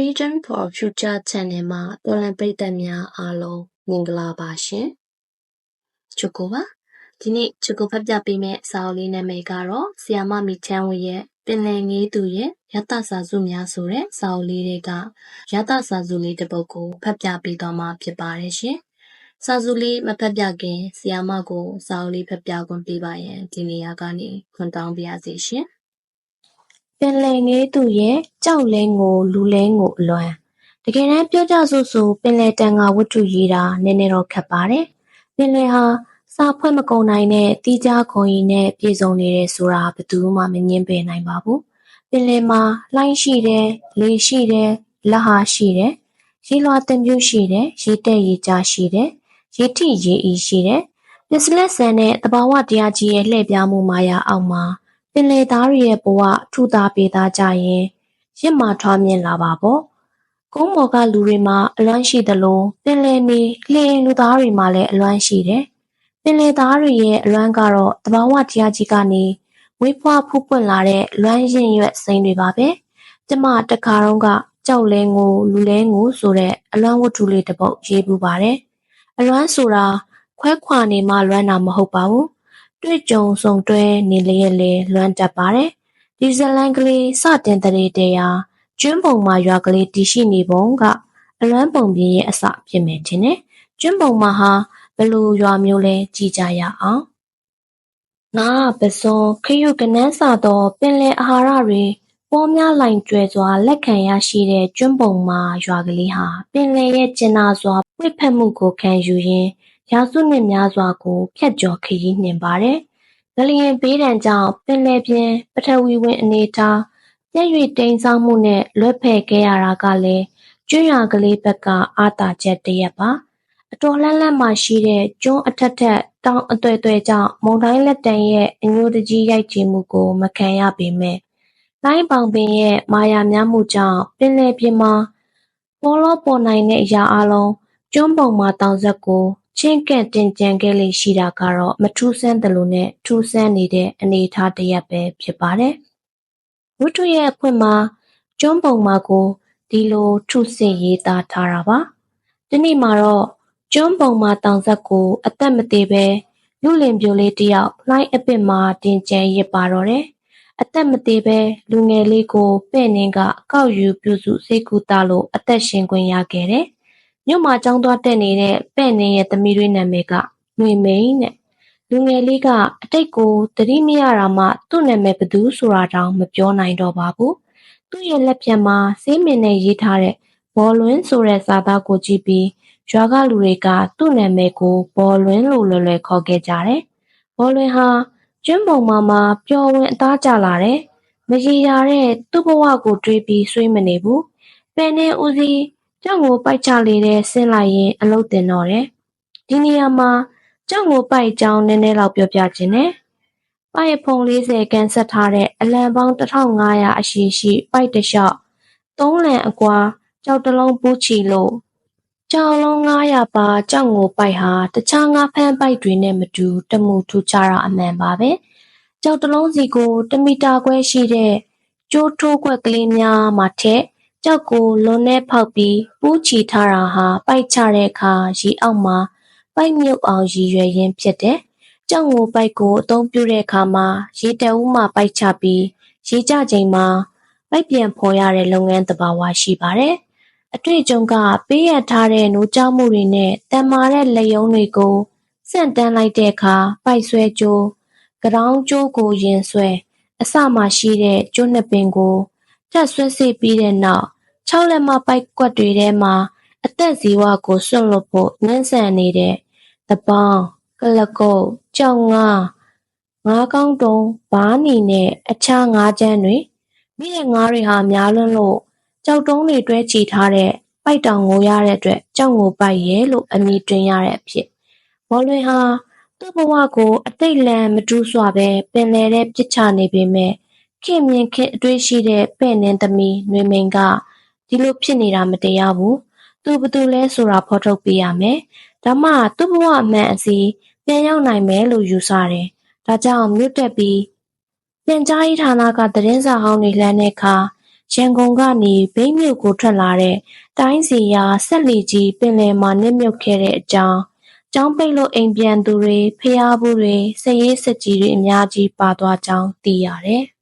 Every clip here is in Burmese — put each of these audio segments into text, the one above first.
Freedom for Future Channel မှာတော်လန်ပရိသတ်များအားလုံးမင်္ဂလာပါရှင်။ချူကိုပါဒီနေ့ချူကိုဖတ်ပြပေးမယ့်စာအုပ်လေးနာမည်ကတော့ဆီယာမမီချမ်းဝရဲ့ပင်လယ်ငေးသူရဲ့ရတစာစုများဆိုတဲ့စာအုပ်လေးတွေကရတစာစုလေးတစ်ပုဒ်ကိုဖတ်ပြပေးသွားမှာဖြစ်ပါတယ်ရှင်။စာစုလေးမဖတ်ပြခင်ဆီယာမကိုစာအုပ်လေးဖတ်ပြခွင့်ပေးပါရန်ဒီနေရာကနေခွင့်တောင်းပါရစေရှင်။ ပင်လယ်ငယ်သူရဲ့ကျောက်လဲငိုလူလဲငိုအလွမ်းတကယ်တမ်းပြောကြစို့ဆိုပင်လယ်တန်ကဝတ္ထုရေးတာနည်းနည်းတော့ခက်ပါတယ်ပင်လယ်ဟာစာဖွဲ့မကုန်နိုင်တဲ့တီးခြားခွန်ကြီးနဲ့ပြည်စုံနေတယ်ဆိုတာဘယ်သူမှမငင်းပယ်နိုင်ပါဘူးပင်လယ်မှာလှိုင်းရှိတယ်လေရှိတယ်လက်ဟာရှိတယ်ရေလွှာတင်ပြရှိတယ်ရေတက်ရေကြားရှိတယ်ရေထိရေဤရှိတယ်ပစ္စလက်ဆန်တဲ့တဘာဝတရားကြီးရဲ့လှည့်ပြားမှုမာယာအောက်မှာ င်လယ်သားတွေရဲ့ဘဝထူသာပေသားကြရင်ရစ်မာထွားမြင့်လာပါပေါ့။ကုန်းပေါ်ကလူတွေမှာအလွမ်းရှိသလိုပင်လယ်နေလှေလူသားတွေမှာလည်းအလွမ်းရှိတယ်။ပင်လယ်သားတွေရဲ့အလွမ်းကတော့တဘာဝတရားကြီးကနေဝေးဖွားဖူးပွင့်လာတဲ့လွမ်းရင်ရွက်စိမ်းတွေပါပဲ။ကျမတခါတော့ကကြောက်လဲငိုလူလဲငိုဆိုတဲ့အလွမ်းဝတ္ထုလေးတစ်ပုဒ်ရေးပူပါတယ်။အလွမ်းဆိုတာခွဲခွာနေမှလွမ်းတာမဟုတ်ပါဘူး တွေ့ကြုံဆုံတွဲနေလျက်လည်းလွမ်းတတ်ပါတယ်။ဒီဇလန်းကလေးစတင်သရေတရာကျွန်းပုံမှာရွာကလေးတည်ရှိနေပုံကအလွမ်းပုံပြင်ရဲ့အစဖြစ်မယ်ထင်တယ်။ကျွန်းပုံမှာဟာဘလို့ရွာမျိုးလဲကြည်ကြရအောင်။ငါပစွန်ခရုကနန်းစာသောပင်လယ်အာဟာရတွေပေါ်များလိုင်ကျွဲစွာလက်ခံရရှိတဲ့ကျွန်းပုံမှာရွာကလေးဟာပင်လယ်ရဲ့ကျင်နာစွာပွေဖက်မှုကိုခံယူရင်း ရာစုနှစ်များစွာကိုဖြတ်ကျော်ခရီးနှင်ပါတယ်။ငလျင်ဘေးဒဏ်ကြောင့်ပင်လယ်ပြင်ပထဝီဝင်အနေအထားပြတ်ရွေ့တိမ်းစောင်းမှုနဲ့လွတ်ဖယ်ခဲ့ရတာကလည်းကျွန်းရွာကလေးဘက်ကအားသာချက်တရပ်ပါ။အတော်လှမ်းလှမ်းမှရှိတဲ့ကျွန်းအထက်ထက်တောင်အသွယ်သွယ်ကြောင့်မုန်တိုင်းလက်တံရဲ့အညိုတကြီးရိုက်ကြည့်မှုကိုမခံရပေမဲ့လှိုင်းပေါင်ပင်ရဲ့မာယာများမှုကြောင့်ပင်လယ်ပြင်မှာပေါ်လောပေါ်နိုင်တဲ့အရာအလုံးကျွန်းပုံမှာတောင်ဆက်ကို ချဉ်းကပ်တင်ကျန်ခဲ့လေ့ရှိတာကတော့မထူးဆန်းသလိုနဲ့ထူးဆန်းနေတဲ့အနေအထားတရပ်ပဲဖြစ်ပါတယ်။ဝတ္ထုရဲ့အဖွင့်မှာကျွန်းပုံမှာကိုဒီလိုထုဆင့်ရေးသားထားတာပါ။ဒီနေ့မှာတော့ကျွန်းပုံမှာတောင်ဆက်ကိုအသက်မသေးပဲလူလင်ပြိုလေးတယောက်လှိုင်းအပစ်မှာတင်ကျန်ရစ်ပါတော့တယ်။အသက်မသေးပဲလူငယ်လေးကိုပဲ့နှင်းကကောက်ယူပြုစုစိတ်ကူတာလို့အသက်ရှင်ခွင့်ရခဲ့တယ် မြို့မှာကျောင်းသွားတက်နေတဲ့ပဲ့နင်းရဲ့သမီးလေးနာမည်ကနွေမိန်တဲ့လူငယ်လေးကအတိတ်ကိုသတိမရတာမှသူ့နာမည်ဘသူဆိုတာတောင်မပြောနိုင်တော့ပါဘူးသူ့ရဲ့လက်ဖြတ်မှာဆေးမင်နဲ့ရေးထားတဲ့ဘော်လွင်ဆိုတဲ့စာသားကိုကြည့်ပြီးရွာကလူတွေကသူ့နာမည်ကိုဘော်လွင်လို့လွယ်လွယ်ခေါ်ခဲ့ကြတယ်ဘော်လွင်ဟာကျွန်းပုံမှာမှပျော်ဝင်အသားကျလာတယ်မရေရာတဲ့သူ့ဘဝကိုတွေးပြီးဆွေးမနေဘူးပင်နေဦးစီး ကြောက်ကိုပိုက်ချလေတဲ့ဆင်းလိုက်ရင်အလုပ်တင်တော့တယ်။ဒီနေရာမှာကြောက်ကိုပိုက်ကြောင်းနည်းနည်းလောက်ပြောပြခြင်းနဲ့ပိုက်ဖုံ40ကန်ဆက်ထားတဲ့အလံပေါင်း1500အရှိရှိပိုက်တလျှောက်သုံးလံအကွာကြောက်တလုံးပူးချီလို့ကြောက်လုံး900ပါကြောက်ငိုပိုက်ဟာတခြားငါးဖမ်းပိုက်တွေနဲ့မတူတမှုထူခြားတာအမှန်ပါပဲကြောက်တလုံးစီကိုတမီတာခွဲရှိတဲ့ကျိုးထိုးခွက်ကလေးများမှာထက် ကျောက်ကိုလွန်နဲ့ဖောက်ပြီးပူးချီထားတာဟာပိုက်ချတဲ့အခါရေအောက်မှာပိုက်မြုပ်အောင်ရည်ရွယ်ရင်းဖြစ်တယ်။ကျောက်ငိုပိုက်ကိုအသုံးပြုတဲ့အခါမှာရေတအူးမှာပိုက်ချပြီးရေကျချိန်မှာပိုက်ပြန်ဖော်ရတဲ့လုပ်ငန်းသဘာဝရှိပါတယ်။အတွေ့အကြုံကပေးရထားတဲ့နိုးကြားမှုတွေနဲ့တန်မာတဲ့လက်ယုံတွေကိုဆန့်တန်းလိုက်တဲ့အခါပိုက်ဆွဲကြိုးကရောင်းကြိုးကိုရင်ဆွဲအစမှရှိတဲ့ကျွန်းနှစ်ပင်ကို ဖြတ်ဆွဲစေပြီးတဲ့နောက်ခြောက်လက်မပိုက်ကွက်တွေထဲမှာအသက်ဇီဝကိုစွန့်လွှတ်ဖို့ငြင်းဆန်နေတဲ့သပေါင်း၊ကုလားကုတ်၊ကျောက်ငါး၊ငါးကောင်းတုံ၊ဗားနီနဲ့အခြားငါးကြမ်းတွေမိတဲ့ငါးတွေဟာများလွန်းလို့ကျောက်တုံးတွေတွဲချီထားတဲ့ပိုက်တောင်ငိုရတဲ့အတွက်ကျောက်ငိုပိုက်ရဲ့လို့အမည်တွင်ရတဲ့အဖြစ်ဘောလွင်ဟာသူ့ဘဝကိုအတိတ်လန်မတူးစွာပဲပင်လယ်ထဲပစ်ချနေပေမဲ့ ခင်မြင်ခင်အတွေ့ရှိတဲ့ပဲ့နင်းသမီးနွေမိန်ကဒီလိုဖြစ်နေတာမတရားဘူး။သူဘယ်သူလဲဆိုတာဖော်ထုတ်ပေးရမယ်။ဒါမှသူ့ဘဝအမှန်အစီပြန်ရောက်နိုင်မယ်လို့ယူဆတယ်။ဒါကြောင့်မြို့တက်ပြီးပြန်ကြားရေးဌာနကသတင်းစာဟောင်းတွေလှမ်းတဲ့အခါရန်ကုန်ကနေမြိတ်မြို့ကိုထွက်လာတဲ့တိုင်းစီရာစက်လီကြီးပင်လယ်မှာနစ်မြုပ်ခဲ့တဲ့အကြောင်းကျောင်းပိတ်လို့အိမ်ပြန်သူတွေဖျားဘူးတွေစက်ရေးစက်ကြီးတွေအများကြီးပါသွားကြောင်းသိရတယ်။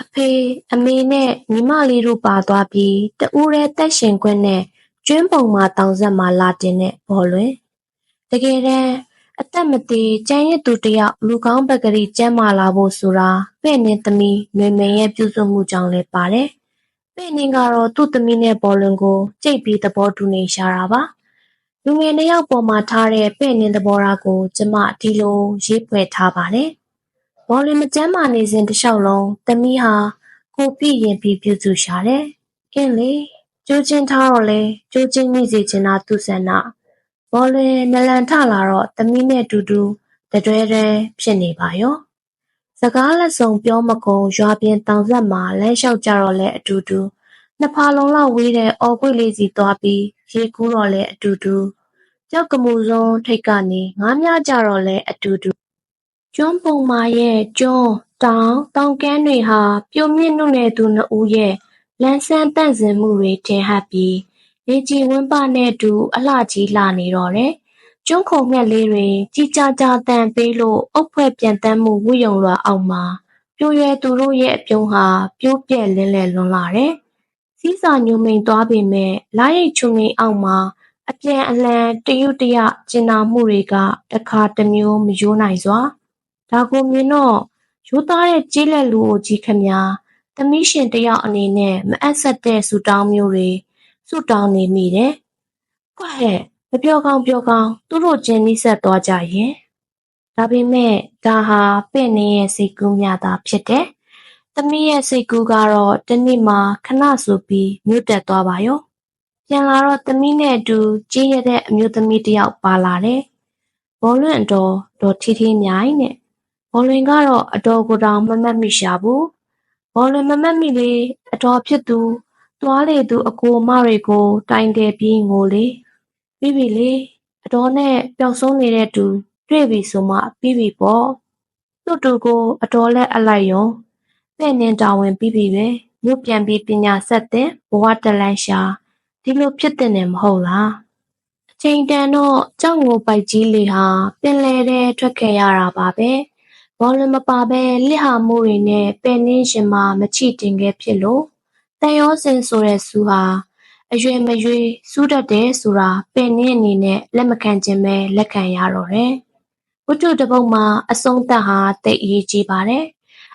အဖေအမေနဲ့ညီမလေးတို့ပါသွားပြီးတဦးရဲတက်ရှင်ခွင့်နဲ့ကျွန်းပုံမှာတောင်ဆက်မှာလာတင်တဲ့ဘော်လွင်တကယ်တမ်းအသက်မသေးကျန်းရစ်သူတယောက်လူကောင်းပကတိကျမ်းမာလာဖို့ဆိုတာပဲ့နေသမီးຫນွေမင်ရဲ့ပြုစုမှုကြောင့်လည်းပါတယ်။ပဲ့နေကတော့သူ့သမီးနဲ့ဘော်လွင်ကိုကြိတ်ပြီးသဘောတူနေရှာတာပါ။လူငယ်နှစ်ယောက်ပေါ်မှာထားတဲ့ပဲ့နေသဘောထားကို ကျမဒီလိုရေးဖွဲ့ထားပါတယ်။ ဘော်လွင်မကျမ်းမာနေစဉ်တစ်လျှောက်လုံးသမီးဟာကိုပြည့်ရင်ပြီးပြုစုရှာတယ်။ကင်းလေကျိုးချင်းထားတော့လေကျိုးချင်းမိစေချင်တာသူဆန္ဒဘော်လွင်နလန်ထလာတော့သမီးနဲ့တူတူတတွဲတွဲဖြစ်နေပါရောစကားလက်ဆောင်ပြောမကုန်ရွာပြင်တောင်ဆက်မှာလမ်းလျှောက်ကြတော့လဲအတူတူနှစ်ဖာလုံးလောက်ဝေးတဲ့အော်ကွေ့လေးစီသွားပြီးရေကူးတော့လဲအတူတူကြောက်ကမှုစုံထိတ်ကနေငားများကြတော့လဲအတူတူ ကျွန်းပုံမာရဲ့ကျွန်း တောင်တောင်ကမ်းတွေဟာပြုံမြင့်နှုတ်နယ်သူနှစ်ဦးရဲ့ လန်းဆန်းတန့်စင်မှုတွေ ထင်ဟပ်ပြီးရေကြီးဝင်းပနဲ့တူ အလှကြီးလှနေတော့တယ်။ကျွန်းခုံငှက်လေးတွေ ကြီးကြားကြားတန်ပေးလို့ အုပ်ဖွဲ့ပြန်တမ်းမှုဝှယုံလွာအောက်မှာ ပြိုရွယ်သူတို့ရဲ့ အပြုံးဟာ ပြိုးပြက်လင်းလည်လွန်လာတယ်။စီးစာညိုမိန်သွားပေမဲ့လာရိတ်ချုံငိမ်အောက်မှာ အပြန်အလှန်တရုတ်တရကျင်နာမှုတွေက တခါတမျိုးမယိုးနိုင်စွာ ဒါကိုမြင်တော့ရိုးသားတဲ့ကြေးလက်လူအိုကြီးခမညာသမီးရှင်တယောက်အနေနဲ့မအပ်ဆက်တဲ့ဆူတောင်းမျိုးတွေဆူတောင်းနေမိတယ်။ကွဟဲ့မပြောကောင်းပြောကောင်းသူတို့ချင်းနှိဆက်သွားကြရင်ဒါပေမဲ့ဒါဟာပဲ့နေရဲ့စိတ်ကူးများသာဖြစ်တယ်။သမီးရဲ့စိတ်ကူးကတော့တနေ့မှခဏဆိုပြီးမြို့တက်သွားပါရော။ပြန်လာတော့သမီးနဲ့အတူကြီးရတဲ့အမျိုးသမီးတယောက်ပါလာတယ်။ဘောလွင့်အတော်တော်ထီထီမြိုင်နဲ့ ဘောလွင်ကတော့အတော်ကိုတောင်မမတ်မိရှာဘူး။ဘောလွင်မမတ်မိလေအတော်ဖြစ်သူသွားလေသူအကိုအမတွေကို တိုင်တယ်ပြီးငိုလေပြီးပြီလေအတော်နဲ့ပျောက်ဆုံးနေတဲ့သူတွေ့ပြီဆိုမှပြီးပြီပေါ့သူ့တူကိုအတော်လက်အလိုက်ယုံတဲ့နင်းတာဝန်ပြီးပြီပဲမြို့ပြန်ပြီးပညာဆက်တဲ့ဘဝတလန်းရှာဒီလိုဖြစ်တဲ့နေမဟုတ်လားအချိန်တန်တော့ကြောက်ငိုပိုက်ကြီးလေဟာပင်လေတဲ့ထွက်ခဲ့ရတာပါပဲ ဘောလုံးမပါပဲလစ်ဟာမှုတွေနဲ့ပင်နှင်းရှင်မှာမချိတင်ခဲ့ဖြစ်လို့တန်ရောစင်ဆိုတဲ့ဆူဟာအရွယ်မရွေးစူးတတ်တယ်ဆိုတာပင်နှင်းအနေနဲ့လက်မခံခြင်းပဲလက်ခံရတော့တယ်ဝတ္ထုတစ်ပုဒ်မှာအဆုံးသတ်ဟာတိတ်အရေးကြီးပါတယ်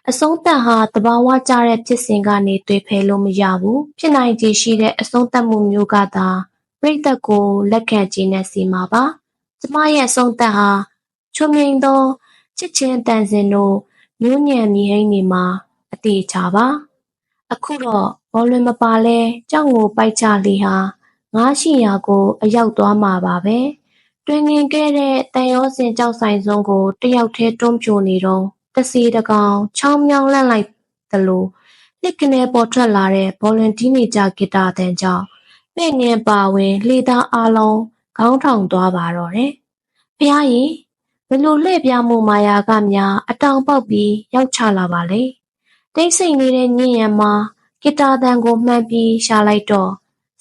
အဆုံးသတ်ဟာတဘာဝကျတဲ့ဖြစ်စဉ်ကနေတွေ့ဖယ်လို့မရဘူးဖြစ်နိုင်ခြေရှိတဲ့အဆုံးသတ်မှုမျိုးကသာပြိတ္တကိုလက်ခံခြင်းနဲ့စီမှာပါကျမရဲ့အဆုံးသတ်ဟာချုံမြိန်သော ချစ်ချင်းတန်စင်တို့မျိုးညံမိဟိန်းနေမှာအတေချာပါအခုတော့ဘောလွင်မပါလဲကြောက်ငိုပိုက်ချလေးဟာငါးရှိရာကိုအရောက်သွားမှာပါပဲတွင်ငင်ခဲ့တဲ့တန်ရောစင်ကြောက်ဆိုင်စုံကိုတယောက်တည်းတွန်းပြိုနေတော့တစီတကောင်ချောင်းမြောင်းလန့်လိုက်သလိုလက်ကနေပေါ်ထွက်လာတဲ့ဗော်လန်တီနေကြဂီတာတန်ကြောင့်ပဲ့ငင်ပါဝင်လှေသားအလုံးခေါင်းထောင်သွားပါတော့တယ်။ဖះကြီး ဘလို့လှည့်ပြမှုမာယာကများအတောင်ပေါက်ပြီးရောက်ချလာပါလေ။တိတ်ဆိတ်နေတဲ့ညင်ရံမှာဂီတာတန်ကိုမှန်ပြီးရှာလိုက်တော့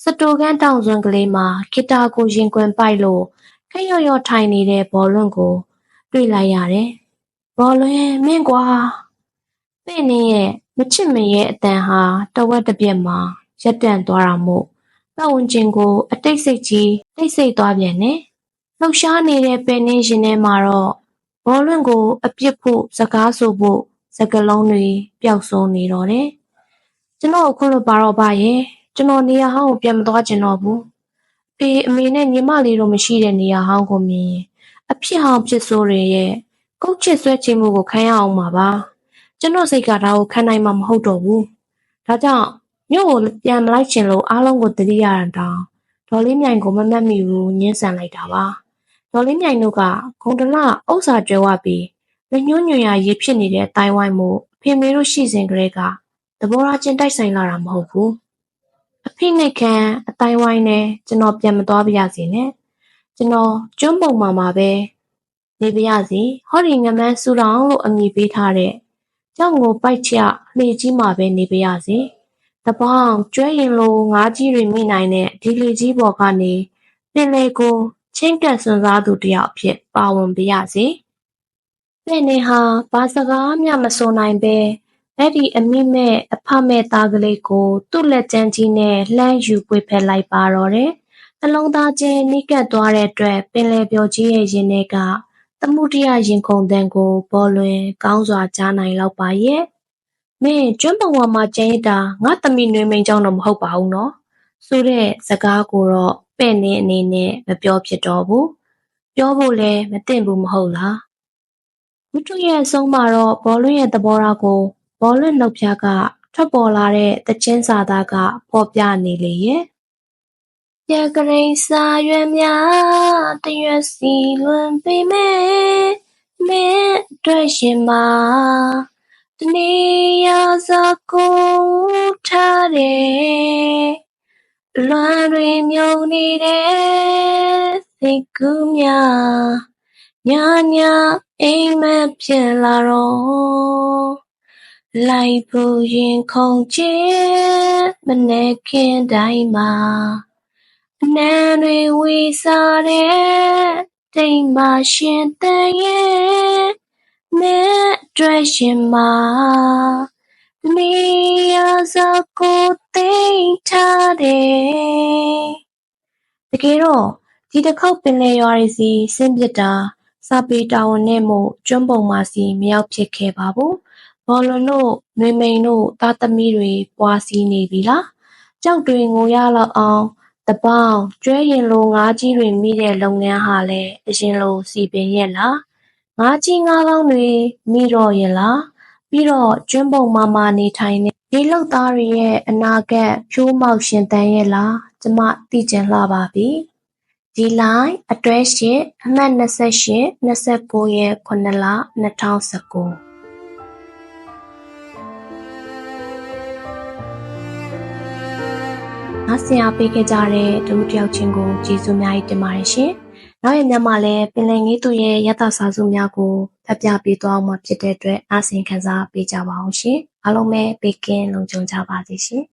စတိုကန်းတောင်စွန်းကလေးမှာဂီတာကိုရင်ခွင်ပိုက်လို့ခက်ရော့ရော့ထိုင်နေတဲ့ဘောလွန့်ကို တွေ့လိုက်ရတယ်။ဘောလွင်မင်းကွာပဲ့နေရဲ့မချစ်မရဲ့အတန်ဟာတဝက်တစ်ပြက်မှာရက်တန့်သွားတာမို့ပတ်ဝန်းကျင်ကို အတိတ်စိတ်ကြီးတိတ်ဆိတ်သွားပြန်တယ်။ လှုပ်ရှားနေတဲ့ပင်နေရှင်ထဲမှာတော့ဘောလွန့်ကိုအပြစ်ဖို့စကားဆိုဖို့စကလုံးတွေပျောက်ဆုံးနေတော့တယ်။ကျွန်တော်အခုလိုပါတော့ပါရဲ့ကျွန်တော်နေရာဟောင်းကိုပြန်မသွားချင်တော့ဘူး။ဖေအမေနဲ့ညီမလေးတို့မရှိတဲ့နေရာဟောင်းကိုမြင်ရင်အဖြစ်ဟောင်းဖြစ်ဆိုးတွေရဲ့ကုတ်ချစ်ဆွဲချမှုကိုခံရအောင်ပါပါ။ကျွန်တော်စိတ်ကဒါကိုခံနိုင်မှာမဟုတ်တော့ဘူး။ဒါကြောင့်မြို့ကိုပြန်မလိုက်ချင်လို့အားလုံးကိုတတိယရန်တောင်းဒေါ်လေးမြိုင်ကိုမမတ်မိဘူးညှင်းဆန်လိုက်တာပါ။ ဒေါ်လေးမြိုင်တို့ကဂုံတလဥစ္စာကျွဲဝပြီးလက်ညှိုးညွှန်ရရေးဖြစ်နေတဲ့တိုင်ဝိုင်းမှုအဖေမေတို့ရှိစဉ်ကလေးကသဘောထားချင်းတိုက်ဆိုင်လာတာမဟုတ်ဘူး။အဖိနှိတ်ခံအတိုင်းဝိုင်းနဲ့ကျွန်တော်ပြန်မသွားပါရစေနဲ့။ကျွန်တော်ကျွန်းပုံမှာမှာပဲနေပါရစေ။ဟောဒီငမန်းစူတောင်လို့အမည်ပေးထားတဲ့ကြောက်ငိုပိုက်ချလှေကြီးမှာပဲနေပါရစေတပေါင်းကျွဲရင်လိုငါးကြီးတွေမိနိုင်တဲ့ဒီလေကြီးပေါ်ကနေပင်လယ်ကို ချင်းကပ်စွန့်စားသူတစ်ယောက်အဖြစ်ပါဝင်ပါရစေ။ပဲ့နေဟာဘာစကားမျှမဆိုနိုင်ပဲအဲ့ဒီအမိမဲ့အဖမဲ့သားကလေးကို သူ့လက်ကျန်းကြီးနဲ့လှမ်းယူပွေဖက်လိုက်ပါတော့တယ်။နှလုံးသားချင်းနီးကပ်သွားတဲ့အတွက်ပင်လယ်ပျော်ကြီးရဲ့ရင်ထဲကသမုဒိယရင်ခုန်သံကိုပေါ်လွင်ကောင်းစွာကြားနိုင်လောက်ပါရဲ့။မင်းကျွန်းပေါ်ဝါမှာကျန်ရစ်တာငါသမီးနွေမိန်ကြောင့်တော့မဟုတ်ပါဘူးနော်။ဆိုတဲ့စကားကိုတော့ ပဲ့နေအနေနဲ့မပြောဖြစ်တော့ဘူး။ပြောဖို့လည်းမသင့်ဘူးမဟုတ်လား။ဝတ္ထုရဲ့အဆုံးမှာတော့ဘောလွင်ရဲ့သဘောထားကိုဘောလွင်နှုတ်ဖျားကထွက်ပေါ်လာတဲ့သချင်းစာသားကဖော်ပြနေလေရဲ့။ရကရိန်စာရွက်များတရွက်စီလွန်ပေမဲ့မင်းအတွက်ရှင်မှာတနေရာစာကိုထားတယ် လွမ်းတွေမြုံနေတဲ့စိတ်ကူးများညညအိမ်မက်ဖြစ်လာတော့လိုက်ဖို့ရင်ခုန်ခြင်းမနဲ့ခင်တိုင်းမှာအနံတွေဝေစားတဲ့တိမ်ပါရှင်တဲ့ရဲ့မဲအတွက်ရှင်မှာတနေရာစာကို သိမ်းထားတယ်တကယ်တော့ဒီတစ်ခေါက်ပင်လယ်ရွာတွေစီဆင်းပစ်တာစာပေတာဝန်နဲ့မို့ကျွန်းပုံမှာစီမရောက်ဖြစ်ခဲ့ပါဘူးဘော်လွန်တို့နွေမိန်တို့သားသမီးတွေပွားစီနေပြီလားကြောက်တွေငိုရလောက်အောင်တပေါင်းကျွဲရင်လိုငါးကြီးတွေမိတဲ့လုပ်ငန်းဟာလည်းအရင်လိုစီပင်ရဲ့လားငါးကြီးငါးကောင်းတွေမိတော့ရဲ့လားပြီးတော့ကျွန်းပုံမှာမှာနေထိုင်နေ ဒီလောက်သားတွေရဲ့အနာဂတ်ဖြိုးမောက်ရှင်တန်ရဲ့လားကျမသိကျင်လှပါပြီဒီလိုင်းအတွဲရှစ်အမှတ်28 29ရက်9လ2019နားဆင်အားပေးခဲ့ကြတဲ့ဒုတိယချင်းကိုကျေးဇူးများတင်ပါတယ်ရှင်။နောက်ရက်များမှာလည်းပင်လယ်ငေးသူရဲ့ရသစာစုများကိုဖတ်ပြပေးသွားမှာဖြစ်တဲ့အတွက်နားဆင်ခံစားပေးကြပါအောင်ရှင်။ အားလုံးပဲဘေးကင်းလုံခြုံကြပါစေရှင်။